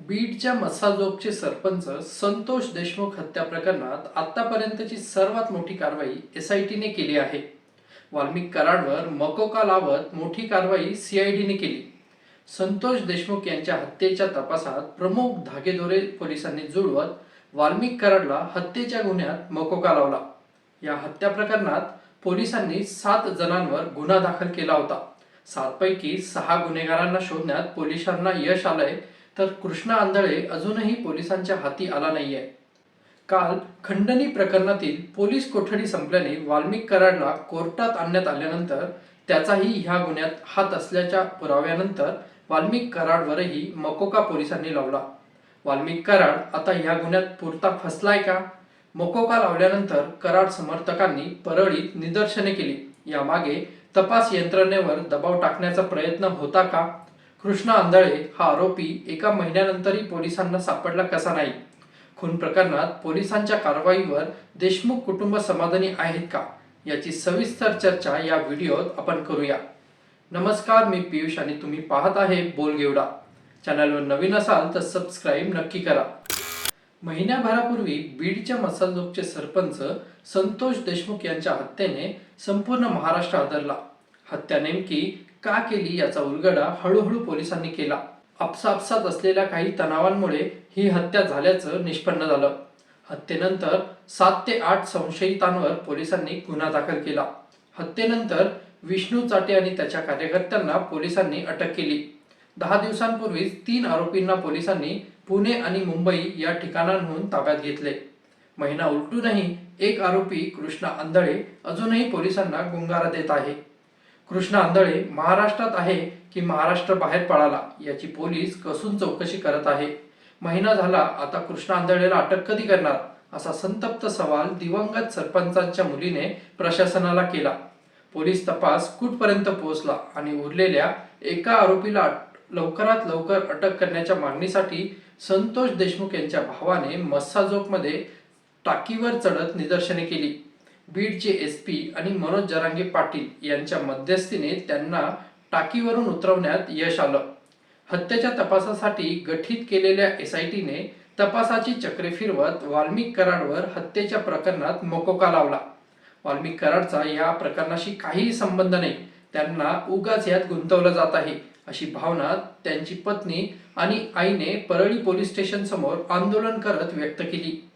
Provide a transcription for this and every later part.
बीडच्या मसाजोगचे सरपंच संतोष देशमुख हत्या प्रकरणात आतापर्यंतची सर्वात मोठी कारवाई एस आय टीने केली आहे. वाल्मिक कराडवर मकोका लावत मोठी कारवाई सीआयडीने केली. संतोष देशमुख यांच्या हत्येच्या तपासात प्रमुख धागेदोरे पोलिसांनी जुळवत वाल्मिक कराडला हत्येच्या गुन्ह्यात मकोका लावला. या हत्या प्रकरणात पोलिसांनी सात जणांवर गुन्हा दाखल केला होता. सातपैकी सहा गुन्हेगारांना शोधण्यात पोलिसांना यश आलंय तर कृष्णा आंधळे अजूनही पोलिसांच्या हाती आला नाहीये. काल खंडणी प्रकरणातील पोलीस कोठडी संपल्याने वाल्मिक कराडला कोर्टात आणण्यात आल्यानंतर त्याचाही ह्या गुन्ह्यात हात असल्याच्या पुराव्यानंतर वाल्मिक कराडवरही मकोका पोलिसांनी लावला. वाल्मिक कराड आता ह्या गुन्ह्यात पुरता फसलाय का? मकोका लावल्यानंतर कराड समर्थकांनी परळीत निदर्शने केली. यामागे तपास यंत्रणेवर दबाव टाकण्याचा प्रयत्न होता का? कृष्णा आंधळे हा आरोपी एका महिन्यानंतरही पोलिसांना सापडला कसा नाही? खून प्रकरणात पोलिसांच्या कारवाईवर देशमुख कुटुंब समाधानी आहेत का? याची सविस्तर चर्चा या व्हिडिओत आपण करूया. नमस्कार मी पियुष आणि तुम्ही पाहत आहे बोलगेवडा. चॅनलवर नवीन असाल तर सबस्क्राईब नक्की करा. महिन्याभरापूर्वी बीडच्या मसाजोगचे सरपंच संतोष देशमुख यांच्या हत्येने संपूर्ण महाराष्ट्र आदरला. हत्या नेमकी का केली याचा उलगडा हळूहळू पोलिसांनी केला. आपसापसात असलेल्या काही तणावांमुळे ही हत्या झाल्याचं निष्पन्न झालं. हत्येनंतर सात ते आठ संशयितांवर पोलिसांनी गुन्हा दाखल केला. हत्येनंतर विष्णू चाटे आणि त्याच्या कार्यकर्त्यांना पोलिसांनी अटक केली. दहा दिवसांपूर्वीच तीन आरोपींना पोलिसांनी पुणे आणि मुंबई या ठिकाणांहून ताब्यात घेतले. महिना उलटूनही एक आरोपी कृष्णा आंधळे अजूनही पोलिसांना गुंगारा देत आहे. कृष्णा आंधळे महाराष्ट्रात आहे की महाराष्ट्र बाहेर पळाला? याची पोलीस कसून चौकशी करत आहे. महिना झाला आता कृष्णा आंधळेला अटक कधी करणार? असा संतप्त सवाल दिवंगत सरपंचांच्या मुलीने प्रशासनाला केला. पोलीस तपास कुठपर्यंत पोहोचला आणि उरलेल्या एका आरोपीला अट- लवकरात लवकर अटक करण्याच्या मागणीसाठी संतोष देशमुख यांच्या भावाने मस्साजोकमध्ये टाकीवर चढत निदर्शने केली. बीडचे एस पी आणि मनोज जरांगे पाटील यांच्या मध्यस्थीने त्यांना टाकीवरून उतरवण्यात यश आलं. हत्येच्या तपासासाठी गठीत केलेल्या एस आय टीने तपासाची चक्रे फिरवत वाल्मिक कराडवर हत्येच्या प्रकरणात मोकोका लावला. वाल्मिक कराडचा या प्रकरणाशी काहीही संबंध नाही. त्यांना उगाच यात गुंतवलं जात आहे अशी भावना त्यांची पत्नी आणि आईने परळी पोलीस स्टेशन समोर आंदोलन करत व्यक्त केली.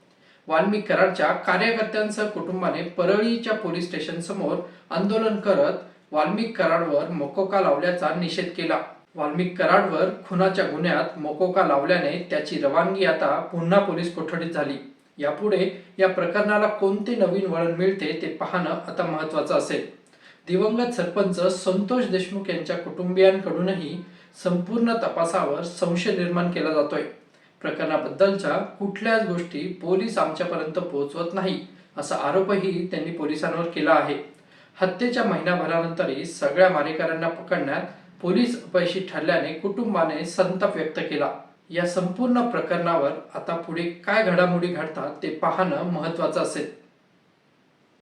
वाल्मिक कराडच्या कार्यकर्त्यांसह कुटुंबाने परळीच्या पोलीस स्टेशन समोर आंदोलन करत वाल्मिक कराडवर मोकोका लावल्याचा निषेध केला. वाल्मिक कराडवर खुनाच्या गुन्ह्यात मोकोका लावल्याने त्याची रवानगी आता पुन्हा पोलीस कोठडीत झाली. यापुढे या प्रकरणाला कोणते नवीन वळण मिळते ते पाहणं आता महत्वाचं असेल. दिवंगत सरपंच संतोष देशमुख यांच्या कुटुंबियांकडूनही संपूर्ण तपासावर संशय निर्माण केला जातोय. प्रकरणाबद्दलच्या कुठल्याच गोष्टी पोलीस आमच्यापर्यंत पोहोचवत नाही असा आरोपही त्यांनी पोलिसांवर केला आहे. हत्येच्या महिनाभरानंतरही सगळ्या मारेकऱ्यांना पकडण्यात पोलीस अपयशी ठरल्याने कुटुंबाने संताप व्यक्त केला. या संपूर्ण प्रकरणावर आता पुढे काय घडामोडी घडतात ते पाहणं महत्वाचं असेल.